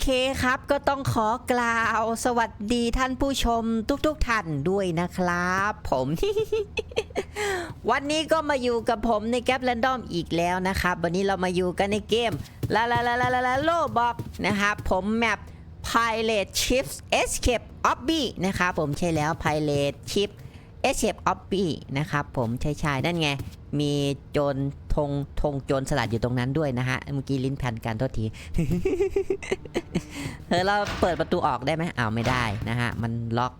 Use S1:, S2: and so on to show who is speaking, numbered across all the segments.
S1: เคครับก็ต้องขอกล่าว สวัสดีท่านผู้ชมทุกๆท่านด้วยนะครับ ผม วันนี้ก็มาอยู่กับผมในแก p แรนดอมอีกแล้วนะครับ วันนี้เรามาอยู่กันในเกมลาลาลาลาลาลาโลบอกนะครับผมแมป Pilot Chips Escape Obby นะครับผมใช่แล้ว Pilot Chip Escape Obby นะครับผมใช่ใช่นั่นไง มีโจรธงธงโจรสลัดอยู่ตรงนั้นด้วยนะฮะ เมื่อกี้ลิ้นพันกันโทษทีเออเราเปิดประตูออกได้ไหมอ้าวไม่ได้นะฮะ มันล็อก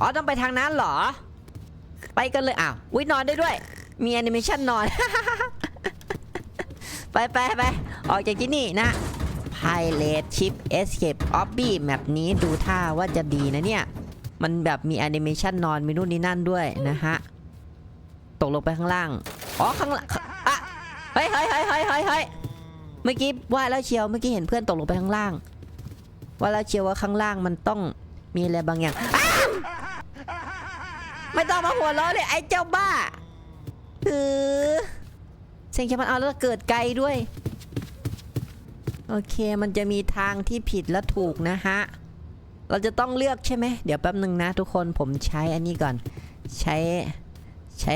S1: อ๋อ ต้องไปทางนั้นเหรอ ไปกันเลย อ้าวอุ้ยนอนได้ด้วย มีแอนิเมชันนอน ไปไปไปออกจากที่นี่นะ Pilot Ship Escape Obby แมปนี้ดูท่าว่าจะดีนะเนี่ย มันแบบมีแอนิเมชันนอนมีนู่นนี่นั่นด้วยนะฮะ ตกลงไปข้างล่าง อ๋อข้างล่างอะเฮ้ยเฮ้ยเฮ้ยเฮ้ยเฮ้ยเฮ้ยเมื่อกี้ว่าแล้วเชียวเมื่อกี้เห็นเพื่อนตกลงไปข้างล่าง ว่าแล้วเชียวว่าข้างล่างมันต้องมีอะไรบางอย่าง ไม่ต้องมาหัวเราะเลยไอ้เจ้าบ้าเออเสียงแค่มันเอาแล้วเกิดไกลด้วย โอเคมันจะมีทางที่ผิดและถูกนะฮะ เราจะต้องเลือกใช่ไหม เดี๋ยวแป๊บหนึ่งนะทุกคนผมใช้อันนี้ก่อน ใช้ใช้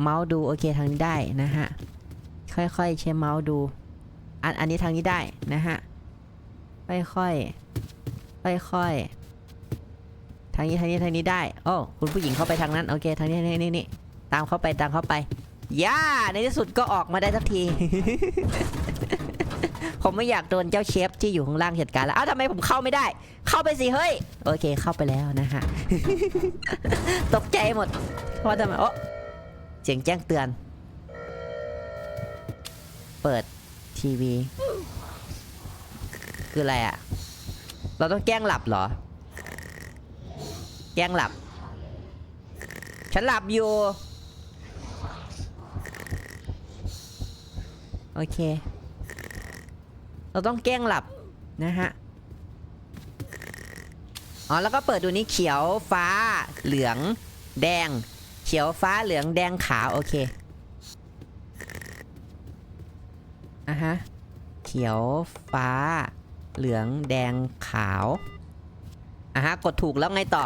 S1: เมาส์ดูโอเคทางนี้ได้นะฮะ ค่อยๆใช้เมาส์ดู อันอันนี้ทางนี้ได้นะฮะ ค่อยๆค่อยๆทางนี้ทางนี้ทางนี้ได้ โอ้คุณผู้หญิงเข้าไปทางนั้นโอเคทางนี้นี่นี่นี่ตามเข้าไปตามเข้าไปย่าในที่สุดก็ออกมาได้สักที ผมไม่อยากโดนเจ้าเชฟที่อยู่ข้างล่างเหตุการณ์แล้วอ้าวทำไมผมเข้าไม่ได้ เข้าไปสิเฮ้ย โอเคเข้าไปแล้วนะฮะ ตกใจหมดเพราะว่าทำไมโอ้เสียงแจ้งเตือน เปิดทีวี คืออะไรอะ เราต้องแกล้งหลับเหรอ แกล้งหลับ ฉันหลับอยู่ โอเค เราต้องแกล้งหลับนะฮะ อ๋อ แล้วก็เปิดดูนี้เขียวฟ้าเหลือง แดง เขียวฟ้าเหลืองแดงขาว โอเคอะฮะ เขียวฟ้า เหลืองแดงขาวอะฮะ กดถูกแล้วไงต่อ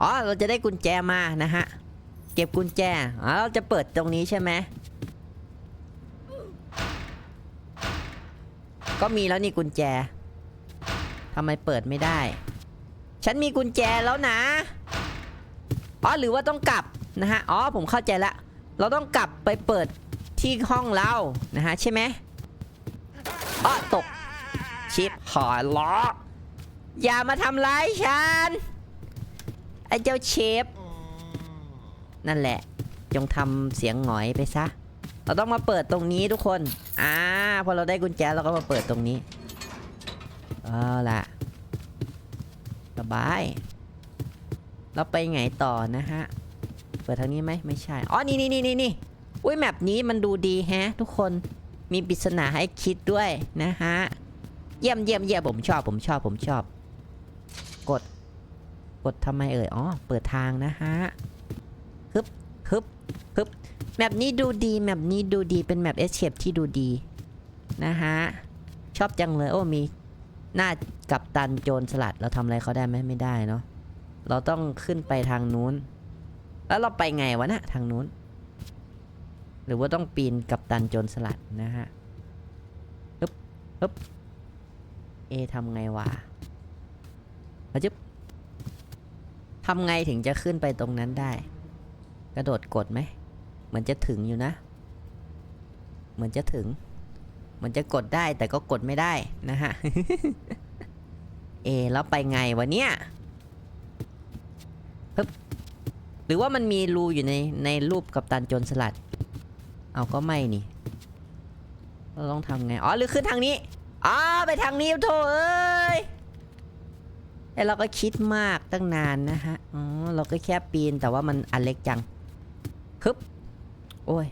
S1: อ๋อ เราจะได้กุญแจมานะฮะ เก็บกุญแจ อ๋อ เราจะเปิดตรงนี้ใช่ไหม ก็มีแล้วนี่กุญแจทำไมเปิดไม่ได้ ฉันมีกุญแจแล้วนะ อ๋อหรือว่าต้องกลับนะฮะ อ๋อผมเข้าใจละ เราต้องกลับไปเปิดที่ห้องเรานะฮะใช่ไหมอ๋อตก ชิปหอยล้อ อย่ามาทำร้ายฉัน ไอ้เจ้าเชฟ นั่นแหละ จงทำเสียงหงอยไปซะ เราต้องมาเปิดตรงนี้ทุกคน อ่า พอเราได้กุญแจเราก็มาเปิดตรงนี้ เอาล่ะสบาย เราไปไงต่อนะฮะ เปิดทางนี้ไหมไม่ใช่ อ๋อ นี่นี่นี่นี่นี่อุ้ยแมปนี้มันดูดีแฮะ ทุกคน มีปริศนาให้คิดด้วยนะฮะ เยี่ยมเยี่ยมเยี่ยมผมชอบ ผมชอบ ผมชอบ กด กดทำไมเอ่ย อ๋อ เปิดทางนะฮะ แมปนี้ดูดีแมปนี้ดูดีเป็นแมปเอสเชปที่ดูดีนะฮะชอบจังเลยโอ้มีหน้ากับตันโจรสลัดเราทำอะไรเขาได้ไหมไม่ได้เนาะเราต้องขึ้นไปทางนู้น แล้วเราไปไงวะนะทางนู้น หรือว่าต้องปีนกับตันโจรสลัดนะฮะฮึบฮึบเอทำไงวะอะจึ๊บทำไงถึงจะขึ้นไปตรงนั้นได้ กระโดดกดไหม มือนจะถึงอยู่นะ เหมือนจะถึงมือนจะกดได้แต่ก็กดไม่ได้นะฮะ เอแล้วไปไงวะเนี่ยฮึบหรือว่ามันมีรูอยู่ในในรูปกับตันโจรสลัด เอาก็ไม่นี่ เราต้องทำไง อ๋อ หรือขึ้นทางนี้ อ๋อ ไปทางนี้โถเอ้ยไอเราก็คิดมากตั้งนานนะฮะ อ๋อ เราก็แค่ปีนแต่ว่ามันอันเล็กจังฮึบ โอ้ย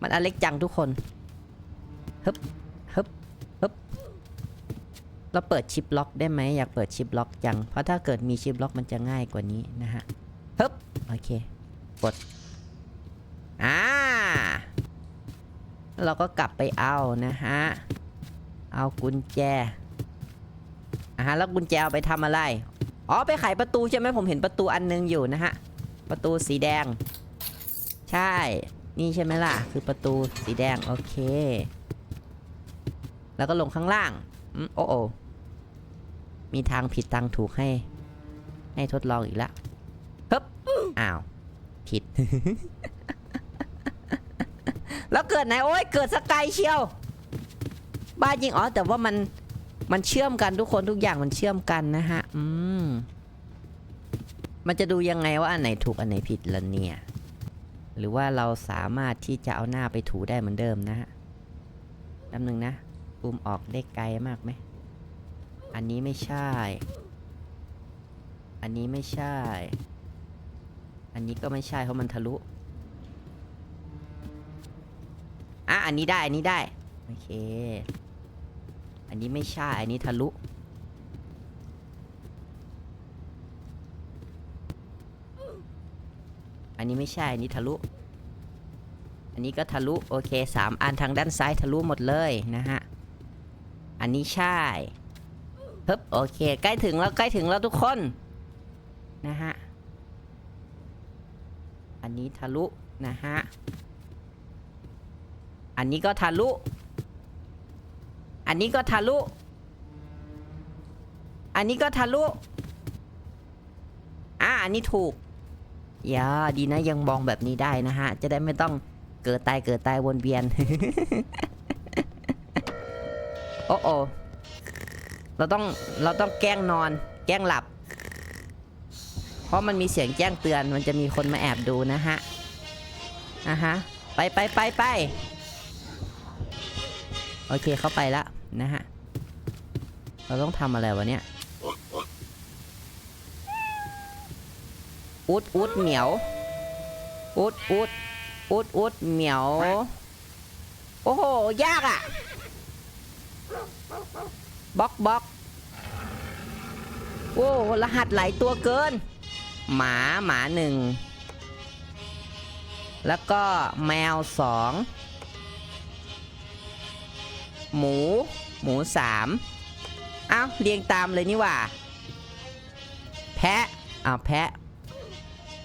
S1: มันอันเล็กจังทุกคนฮึบฮึบฮึบเราเปิดชิปล็อกได้ไหมอยากเปิดชิปล็อกจัง เพราะถ้าเกิดมีชิปล็อกมันจะง่ายกว่านี้นะฮะฮึบโอเค กด อ่า เราก็กลับไปเอานะฮะ เอากุญแจ อะฮะแล้วกุญแจเอาไปทำอะไร อ๋อ ไปไขประตูใช่ไหมผมเห็นประตูอันนึงอยู่นะฮะ ประตูสีแดง ใช่ นี่ใช่ไหมล่ะ คือประตูสีแดง โอเค แล้วก็ลงข้างล่างอืมโอ้โอมีทางผิดทางถูกให้ ให้ทดลองอีกล้วฮึบอ้าว ผิด แล้วเกิดไหน โอ้ยเกิดสกายเชียว บ้าจริง อ๋อ แต่ว่ามัน มันเชื่อมกันทุกคนทุกอย่างมันเชื่อมกันนะฮะ อืม มันจะดูยังไงว่าอันไหนถูกอันไหนผิดละเนี่ย หรือว่าเราสามารถที่จะเอาหน้าไปถูได้เหมือนเดิมนะฮะแป๊บนึงนะปูมออกได้ไกลมากไหม อันนี้ไม่ใช่ อันนี้ไม่ใช่ อันนี้ก็ไม่ใช่เพราะมันทะลุ อะ อันนี้ได้ อันนี้ได้ โอเค อันนี้ไม่ใช่ อันนี้ทะลุ อันนี้ไม่ใช่ อันนี้ทะลุ อันนี้ก็ทะลุ โอเคสามอันทางด้านซ้ายทะลุหมดเลยนะฮะ อันนี้ใช่ฮึบโอเค ใกล้ถึงแล้วใกล้ถึงแล้วทุกคน นะฮะ อันนี้ทะลุนะฮะ อันนี้ก็ทะลุ อันนี้ก็ทะลุ อันนี้ก็ทะลุ อะอันนี้ถูก อย่าดีนะยังมองแบบนี้ได้นะฮะ จะได้ไม่ต้องเกิดตายเกิดตายวนเวียน โอ้โอเราต้องเราต้องแกล้งนอน แกล้งหลับ เพราะมันมีเสียงแจ้งเตือนมันจะมีคนมาแอบดูนะฮะอะฮะ ไปไปไปไปโอเคเข้าไปแล้วนะฮะ เราต้องทำอะไรวะเนี่ย อุดอุดเหมียว อุดอุดอุดอุดเหมียว โอ้โห ยากอะ่ะบล็อกบล็อกโอ้รหัสหลายตัวเกิน หมาหมาหนึ่ง แล้วก็แมวสองหมู หมูสามเอ้าเรียงตามเลยนี่ว่า แพะเอ้าแพะ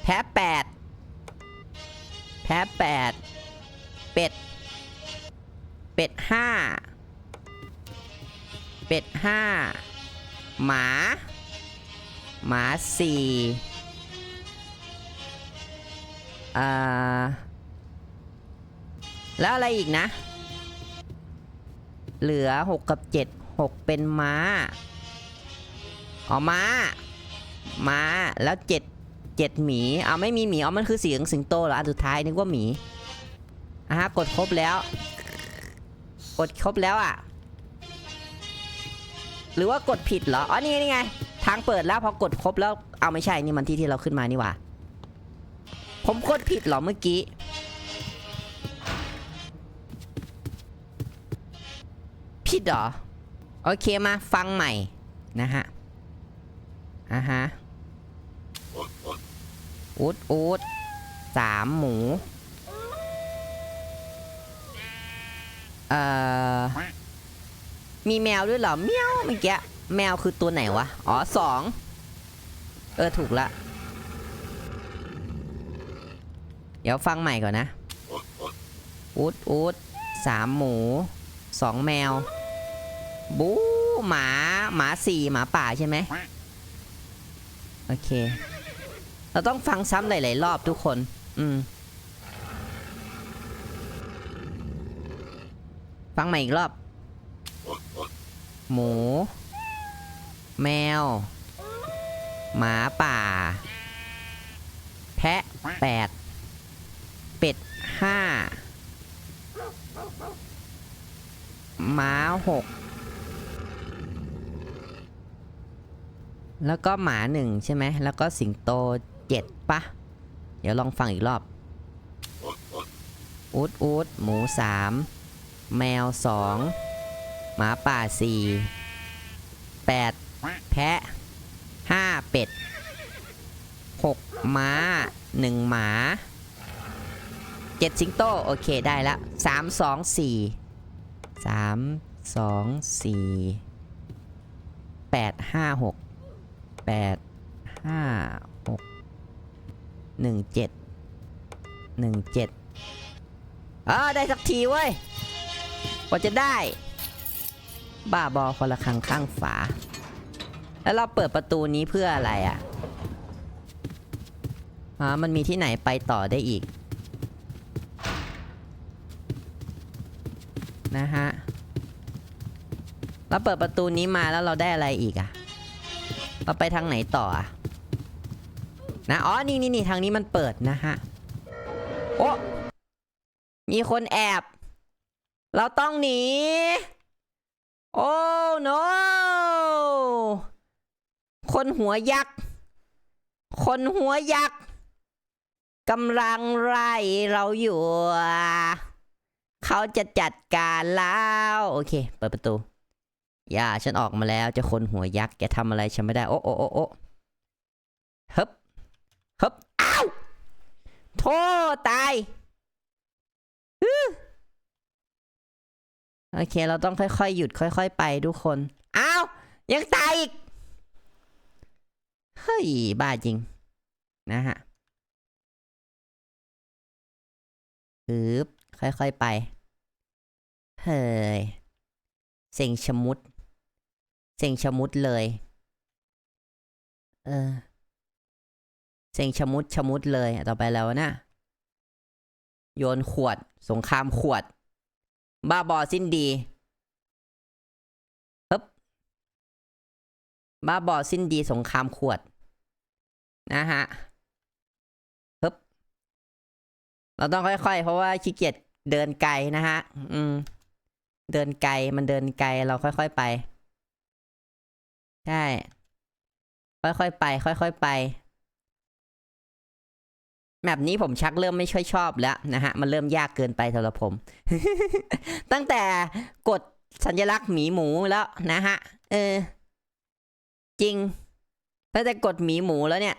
S1: แพ้แปดแพ้แปดเป็ด เป็ดห้าเป็ดห้าหมา หมาสี่อ่าแล้วอะไรอีกนะ เหลือหกกับเจ็ดหกเป็นม้า อ๋อ ม้า ม้า แล้วเจ็ด เจ็ดหมีเอาไม่มีหมีเอามันคือเสียงสิงโตเหรออันสุดท้ายนึกว่าหมีอะฮะกดครบแล้ว กดครบแล้วอะ หรือว่ากดผิดเหรออ๋อนี่ไงนี่ไง ทางเปิดแล้วพอกดครบแล้วเอาไม่ใช่นี่มันที่ที่เราขึ้นมานี่หว่าผมกดผิดเหรอเมื่อกี้ผิดเหรอ โอเคมาฟังใหม่นะฮะอะฮะ อูดอูดสามหมู เอ่อ มีแมวด้วยเหรอเมียวเมื่อกี้แมวคือตัวไหนวะ อ๋อสอง เออ ถูกละ เดี๋ยวฟังใหม่ก่อนนะ อูดอูดสามหมูสองแมว บูหมา หมาสี่หมาป่าใช่ไหม โอเค เราต้องฟังซ้ำหลายๆรอบทุกคน อืม ฟังใหม่อีกรอบ หมู แมว หมาป่า แพะแปด เป็ดห้าม้าหก แล้วก็หมาหนึ่งใช่ไหม แล้วก็สิงโต เจ็ดปะเดี๋ยวลองฟังอีกรอบอูดอูดหมูสามแมวสองหมาป่าสี่แปดแพะห้าเป็ดหกม้าหนึ่งหมาเจ็ดสิงโต โอเคได้แล้วสามสองสี่สามสองสี่แปแปด หนึ่งเจ็ดหนึ่งเจ็ดเออได้สักทีเว้ยกว่าจะได้ บ้าบอคนละครังข้างฝา แล้วเราเปิดประตูนี้เพื่ออะไรอะอ๋อมันมีที่ไหนไปต่อได้อีก นะฮะเราเปิดประตูนี้มาแล้วเราได้อะไรอีกอะเราไปทางไหนต่ออะ นะอ๋อนี่นี่นี่ทางนี้มันเปิดนะฮะโอ้มีคนแอบ เราต้องหนีโอ้ no คนหัวยักษ์ คนหัวยักษ์กำลังไล่เราอยู่ เขาจะจัดการแล้วโอเค เปิดประตู อย่าฉันออกมาแล้วจะคนหัวยักษ์แกทำอะไรฉันไม่ได้ โอ้โอ้โอ้โอ้ฮึบ ฮึบอ้าวโทษตายโอเค เราต้องค่อยๆ หยุดค่อย ๆ ไปทุกคน อ้าว ยังตายอีก เฮ้ย บ้าจริง นะฮะฮึบค่อย ๆ ไป เฮ้ยเซ็งชะมุดเซ็งชะมุดเลย เออ เซ็งชะมุดชะมุดเลยอะต่อไปแล้วนะ โยนขวด สงครามขวด บ้าบอสิ้นดีฮึบบ้าบอสิ้นดีสงครามขวด นะฮะฮึบเราต้องค่อยๆ เพราะว่าขี้เกียจเดินไกลนะฮะ อืม เดินไกลมันเดินไกลเราค่อยๆไป ใช่ ค่อยๆไป ค่อยๆไป แบบนี้ผมชักเริ่มไม่ค่อยชอบแล้วนะฮะ มันเริ่มยากเกินไปสำหรับผม ตั้งแต่กดสัญลักษณ์หมีหมูแล้วนะฮะ เออ จริง ตั้งแต่กดหมีหมูแล้วเนี่ย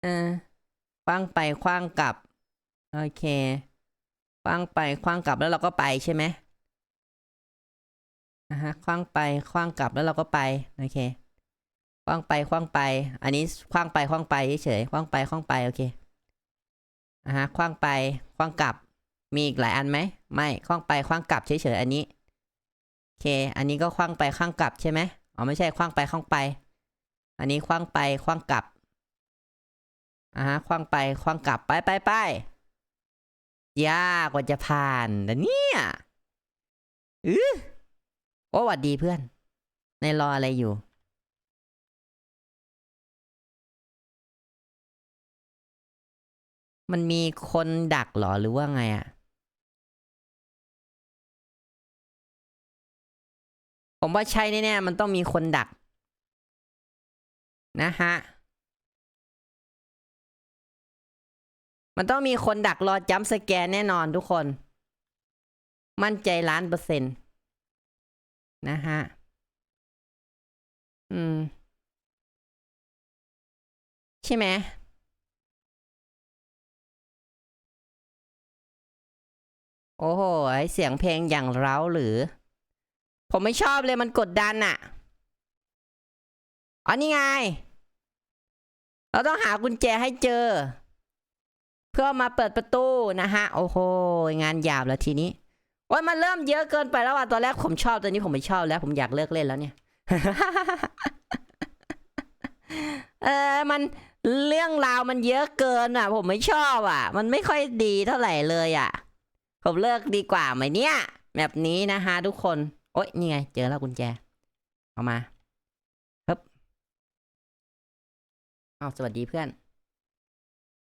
S1: เออคว้างไปคว้างกลับ โอเคคว้างไปคว้างกลับแล้วเราก็ไปใช่ไหมอะฮะคว้างไปคว้างกลับแล้วเราก็ไป โอเค ว้างไปคว้างไป อันนี้คว้างไปคว้างไปเฉยๆคว้างไปคว้างไปโอเคอะฮะคว้างไปคว้างกลับ มีอีกหลายอันไหมไม่คว้างไปคว้างกลับเฉยๆอันนี้โอเค อันนี้ก็คว้างไปคว้างกลับใช่ไหมอ๋อไม่ใช่คว้างไปคว้างไป อันนี้คว้างไปคว้างกลับอะฮะคว้างไปคว้างกลับไปไปไปยากกว่าจะผ่านแต่เนี่ยอือโอ้หวัดดีเพื่อน ในรออะไรอยู่ มันมีคนดักหรอหรือว่าไงอะผมว่าใช่แน่ๆมันต้องมีคนดัก นะฮะ มันต้องมีคนดักรอจัมสแกนแน่นอนทุกคน มั่นใจล้านเปอร์เซ็นต์นะฮะ อืม ใช่ไหม โอ้โหไอ้เสียงเพลงอย่างเร้าหรือ ผมไม่ชอบเลยมันกดดันอะอ๋อนี่ไง เราต้องหากุญแจให้เจอ เพื่อมาเปิดประตูนะฮะ โอ้โห งานหยาบแล้วทีนี้ว่ามันเริ่มเยอะเกินไปแล้วอะตอนแรกผมชอบตอนนี้ผมไม่ชอบแล้ว ผมอยากเลิกเล่นแล้วเนี่ย เออมันเรื่องราวมันเยอะเกินอะ ผมไม่ชอบอะ มันไม่ค่อยดีเท่าไหร่เลยอะ ผมเลิกดีกว่าไหมเนี่ย แบบนี้นะฮะทุกคน โอ๊ยนี่ไง เจอแล้วกุญแจ เอามาครับเอาสวัสดีเพื่อน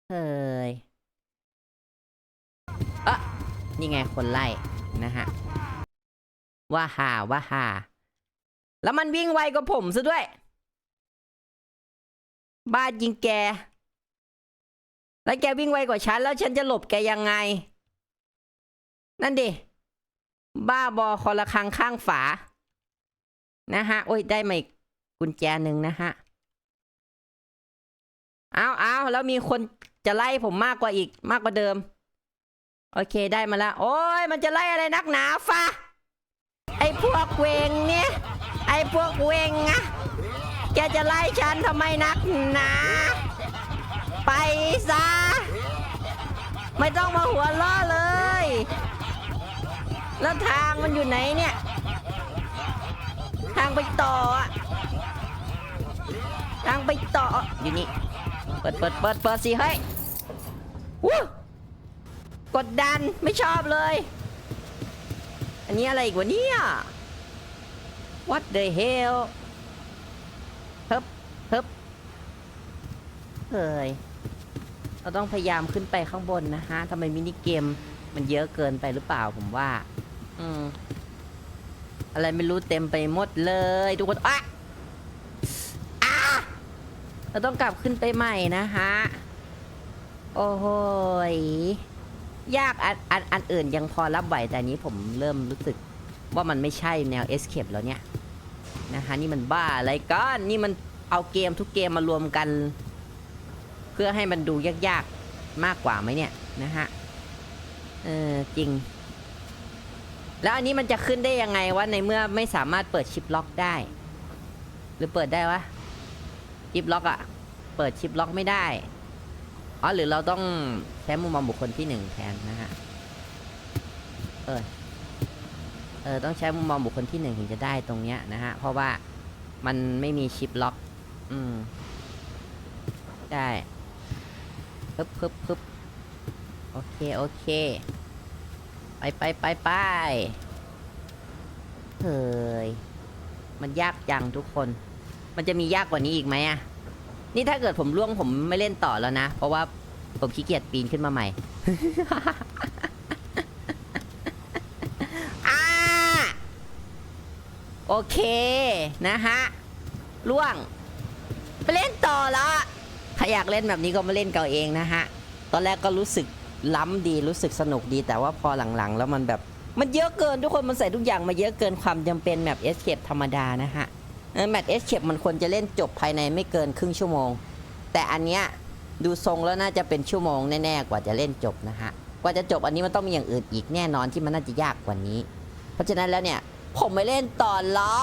S1: เฮ้ยอะนี่ไงคนไล่นะฮะ ว่าหาว่าหา แล้วมันวิ่งไวกว่าผมซะด้วย บ้ายิงแก แล้วแกวิ่งไวกว่าฉัน แล้วฉันจะหลบแกยังไง นั่นดิ บ้าบอคอละครังข้างฝา นะฮะ โอ้ย ได้มาอีกกุญแจหนึ่งนะฮะ เอาเอาแล้วมีคนจะไล่ผมมากกว่าอีกมากกว่าเดิม โอเคได้มาแล้ว โอ้ย มันจะไล่อะไรนักหนาฟะไอ้พวกเวงเนี่ย ไอ้พวกเวงอะแกจะไล่ฉันทำไมนักหนา ไปซะ ไม่ต้องมาหัวล้อเลย แล้วทางมันอยู่ไหนเนี่ย ทางไปต่ออะทางไปต่ออยู่นี่ เปิดเปิดเปิดเปิดสิเฮ้ยวู้กดดันไม่ชอบเลย อันนี้อะไรอีกวะเนี่ย What the hell เฮิบเฮิบเฮ้ย เราต้องพยายามขึ้นไปข้างบนนะฮะทำไมมินิเกม มันเยอะเกินไปหรือเปล่าผมว่า อืม อะไรไม่รู้เต็มไปหมดเลย ทุกคนอะอะเราต้องกลับขึ้นไปใหม่นะฮะ โอ้โหยยากอันอันอันอื่นยังพอรับไหวแต่อันนี้ผมเริ่มรู้สึกว่ามันไม่ใช่แนว escape แล้วเนี่ยนะฮะนี่มันบ้าอะไรกันนี่มันเอาเกมทุกเกมมารวมกัน เพื่อให้มันดูยากๆมากกว่าไหมเนี่ยนะฮะ เออจริง แล้วอันนี้มันจะขึ้นได้ยังไงวะในเมื่อไม่สามารถเปิดชิปล็อกได้ หรือเปิดได้วะชิปล็อกอะเปิดชิปล็อกไม่ได้อ๋อหรือเราต้องใช้มุมมองบุคคลที่หนึ่งแทนนะฮะเออเออต้องใช้มุมมองบุคคลที่หนึ่งถึงจะได้ตรงเนี้ยนะฮะเพราะว่ามันไม่มีชิปล็อก อืมได้ปึ๊บปึ๊บปึ๊บโอเค โอเค ไปไปไปไปเฮ้ยมันยากจังทุกคน มันจะมียากกว่านี้อีกไหมอะนี่ถ้าเกิดผมล่วงผมไม่เล่นต่อแล้วนะ เพราะว่าผมขี้เกียจปีนขึ้นมาใหม่อ่าโอเคนะฮะล่วง ไปเล่นต่อละถ้าอยากเล่นแบบนี้ก็มาเล่นเก่าเองนะฮะ ตอนแรกก็รู้สึก ล้ำดีรู้สึกสนุกดี แต่ว่าพอหลังๆ แล้วมันแบบมันเยอะเกินทุกคนมันใส่ทุกอย่างมาเยอะเกินความจำเป็นแบบเอสเคปธรรมดานะฮะแมตช์เอสเคปมันควรจะเล่นจบภายในไม่เกินครึ่งชั่วโมง แต่อันเนี้ยดูทรงแล้วน่าจะเป็นชั่วโมงแน่ๆกว่าจะเล่นจบนะฮะกว่าจะจบอันนี้มันต้องมีอย่างอื่นอีกแน่นอนที่มันน่าจะยากกว่านี้ เพราะฉะนั้นแล้วเนี่ยผมไม่เล่นต่อละ